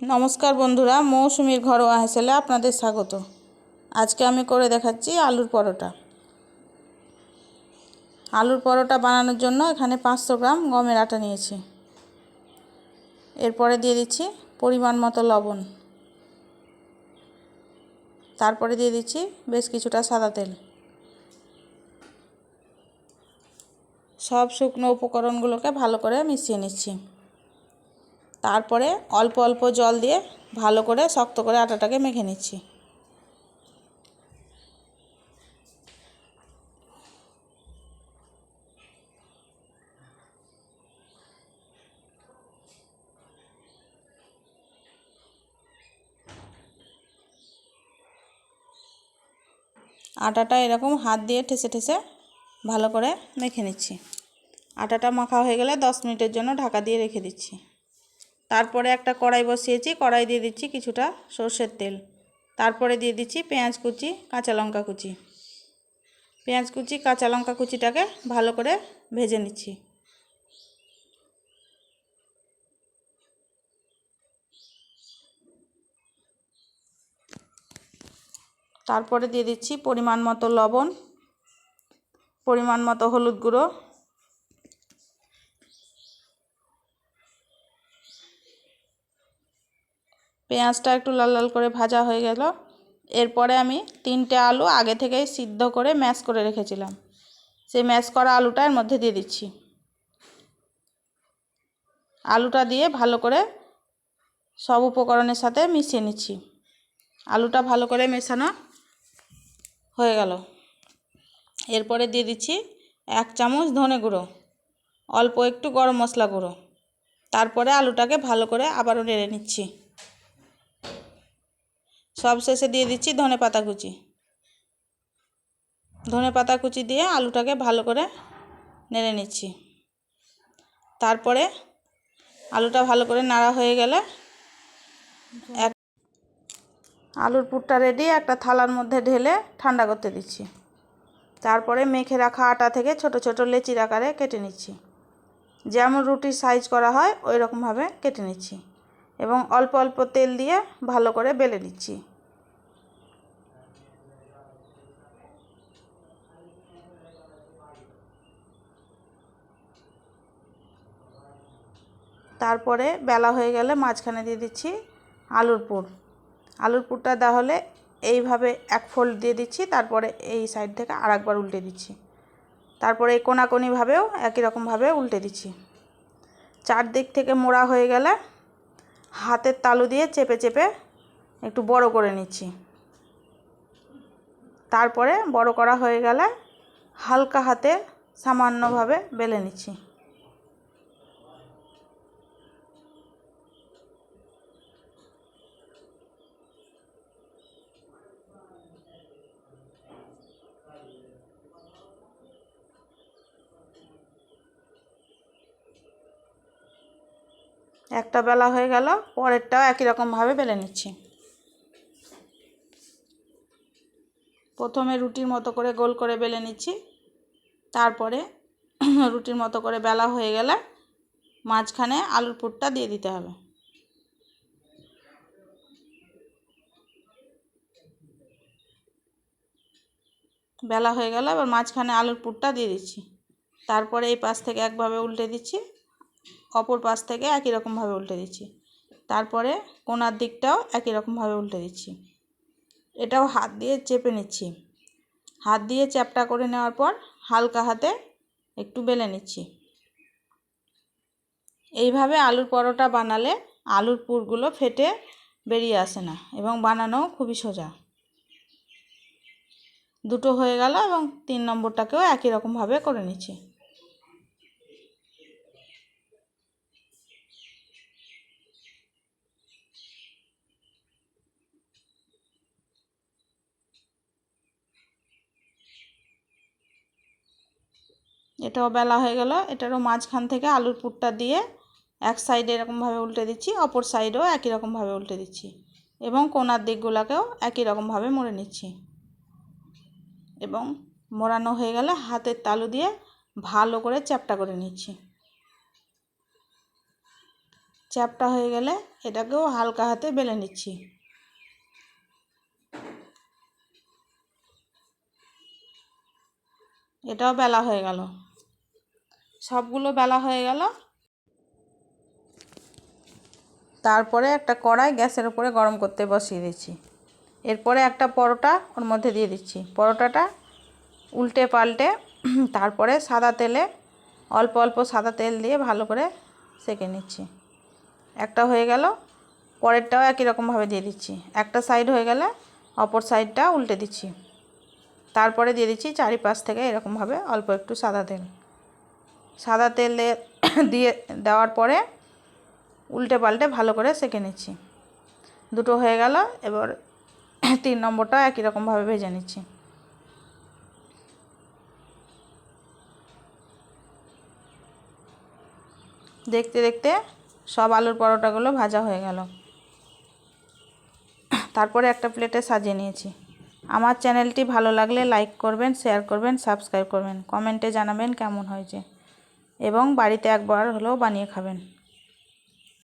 নমস্কার বন্ধুরা, মৌসুমীর ঘরোয়া হেসেলে আপনাদের স্বাগত। আজকে আমি করে দেখাচ্ছি আলুর পরোটা। আলুর পরোটা বানানোর জন্য এখানে পাঁচশো গ্রাম গমের আটা নিয়েছি। এরপরে দিয়ে দিচ্ছি পরিমাণ মতো লবণ। তারপরে দিয়ে দিচ্ছি বেশ কিছুটা সাদা তেল। সব শুকনো উপকরণগুলোকে ভালো করে মিশিয়ে নিচ্ছি। তারপরে অল্প অল্প জল দিয়ে ভালো করে শক্ত করে আটাটাকে মেখে নিচ্ছি। আটাটা এরকম হাত দিয়ে ঠেসে ঠেসে ভালো করে মেখে নিচ্ছি। আটাটা মাখা হয়ে গেলে দশ মিনিটের জন্য ঢাকা দিয়ে রেখে দিচ্ছি। তারপরে একটা কড়াই বসিয়েছি, কড়াই দিয়ে দিচ্ছি কিছুটা সর্ষের তেল। তারপরে দিয়ে দিচ্ছি পেঁয়াজ কুচি, কাঁচা লঙ্কা কুচি। পেঁয়াজ কুচি, কাঁচা লঙ্কা কুচিটাকে ভালো করে ভেজে নিচ্ছি। তারপরে দিয়ে দিচ্ছি পরিমাণ মতো লবণ, পরিমাণ মতো হলুদ গুঁড়ো পেঁয়াজটা একটু লাল লাল করে ভাজা হয়ে গেল। এরপরে আমি তিনটে আলু আগে থেকেই সিদ্ধ করে ম্যাশ করে রেখেছিলাম। সেই ম্যাশ করা আলুটা এর মধ্যে দিয়ে দিচ্ছি। আলুটা দিয়ে ভালো করে সব উপকরণের সাথে মিশিয়ে নিচ্ছি। আলুটা ভালো করে মেশানো হয়ে গেল। এরপরে দিয়ে দিচ্ছি এক চামচ ধনে গুঁড়ো, অল্প একটু গরম মশলা গুঁড়ো। তারপরে আলুটাকে ভালো করে আবারও নেড়ে নিচ্ছি। সব শেষে দিয়ে দিচ্ছি ধনে পাতা কুচি। ধনে পাতা কুচি দিয়ে আলুটাকে ভালো করে নেড়ে নিচ্ছি। তারপরে আলুটা ভালো করে নাড়া হয়ে গেলে এক আলুর পুরটা রেডি একটা থালার মধ্যে ঢেলে ঠান্ডা করতে দিচ্ছি। তারপরে মেখে রাখা আটা থেকে ছোট ছোট লেচির আকারে কেটে নিচ্ছি। যেমন রুটির সাইজ করা হয় ওই রকমভাবে কেটে নিচ্ছি। এবং অল্প অল্প তেল দিয়ে ভালো করে বেলে নিচ্ছি। তারপরে বেলা হয়ে গেলে মাঝখানে দিয়ে দিচ্ছি আলুর পুর। আলুর পুরটা দেওয়া হলে এইভাবে এক ফোল্ড দিয়ে দিচ্ছি, তারপরে এই সাইড থেকে আরেকবার উল্টে দিচ্ছি। তারপরে এই কোনাকোনিভাবেও একই রকমভাবে উল্টে দিচ্ছি। চারদিক থেকে মোড়া হয়ে গেলে হাতের তালু দিয়ে চেপে চেপে একটু বড় করে নিচ্ছি। তারপরে বড় করা হয়ে গেলে হালকা হাতে সামান্যভাবে বেলে নিচ্ছি। একটা বেলা হয়ে গেল, পরেরটাও একই রকমভাবে বেলে নিচ্ছি। প্রথমে রুটির মতো করে গোল করে বেলে নিচ্ছি, তারপরে রুটির মতো করে বেলা হয়ে গেলে মাঝখানে আলুর পুরটা দিয়ে দিতে হবে। বেলা হয়ে গেল, এবার মাঝখানে আলুর পুরটা দিয়ে দিচ্ছি। তারপরে এই পাশ থেকে একভাবে উল্টে দিচ্ছি। অপর পাশ থেকে একই রকমভাবে উল্টে দিচ্ছি। তারপরে কোনার দিকটাও একই রকমভাবে উল্টে দিচ্ছি। এটাও হাত দিয়ে চেপে নিচ্ছি। হাত দিয়ে চ্যাপটা করে নেওয়ার পর হালকা হাতে একটু বেলে নিচ্ছি। এইভাবে আলুর পরোটা বানালে আলুর পুরগুলো ফেটে বেরিয়ে আসে না এবং বানানো খুবই সোজা। দুটো হয়ে গেল এবং তিন নম্বরটাকেও একই রকমভাবে করে নিচ্ছি। এটাও বেলা হয়ে গেল। এটারও মাঝখান থেকে আলুর পুরটা দিয়ে এক সাইডে এরকমভাবে উল্টে দিচ্ছি, অপর সাইডেও একই রকমভাবে উল্টে দিচ্ছি এবং কোনার দিকগুলোকেও একই রকমভাবে মুড়ে নিচ্ছি। এবং মোড়ানো হয়ে গেলে হাতের তালু দিয়ে ভালো করে চ্যাপটা করে নিচ্ছি। চ্যাপটা হয়ে গেলে এটাকেও হালকা হাতে বেলে নিচ্ছি। এটাও বেলা হয়ে গেল। সবগুলো বেলা হয়ে গেল। তারপরে একটা কড়াই গ্যাসের উপরে গরম করতে বসিয়ে দিচ্ছি। এরপরে একটা পরোটা ওর মধ্যে দিয়ে দিচ্ছি। পরোটাটা উল্টে পাল্টে, তারপরে সাদা তেলে, অল্প অল্প সাদা তেল দিয়ে ভালো করে সেঁকে নিচ্ছি। একটা হয়ে গেল, পরেরটাও একই রকমভাবে দিয়ে দিচ্ছি। একটা সাইড হয়ে গেলে অপর সাইডটা উল্টে দিচ্ছি। তারপরে দিয়ে দিচ্ছি চারিপাশ থেকে এরকমভাবে অল্প একটু সাদা তেল। সাদা তেল দিয়ে- দেওয়ার পরে উল্টে পাল্টে ভালো করে সেঁকে নিচ্ছি। দুটো হয়ে গেল, এবার তিন নম্বরটা একই রকমভাবে ভেজে নিচ্ছি। দেখতে দেখতে সব আলুর পরোটাগুলো ভাজা হয়ে গেল। তারপরে একটা প্লেটে সাজিয়ে নিয়েছি। আমার চ্যানেলটি ভালো লাগলে লাইক করবেন, শেয়ার করবেন, সাবস্ক্রাইব করবেন। কমেন্টে জানাবেন কেমন হয়েছে। এবং বাড়িতে একবার হলেও বানিয়ে খাবেন।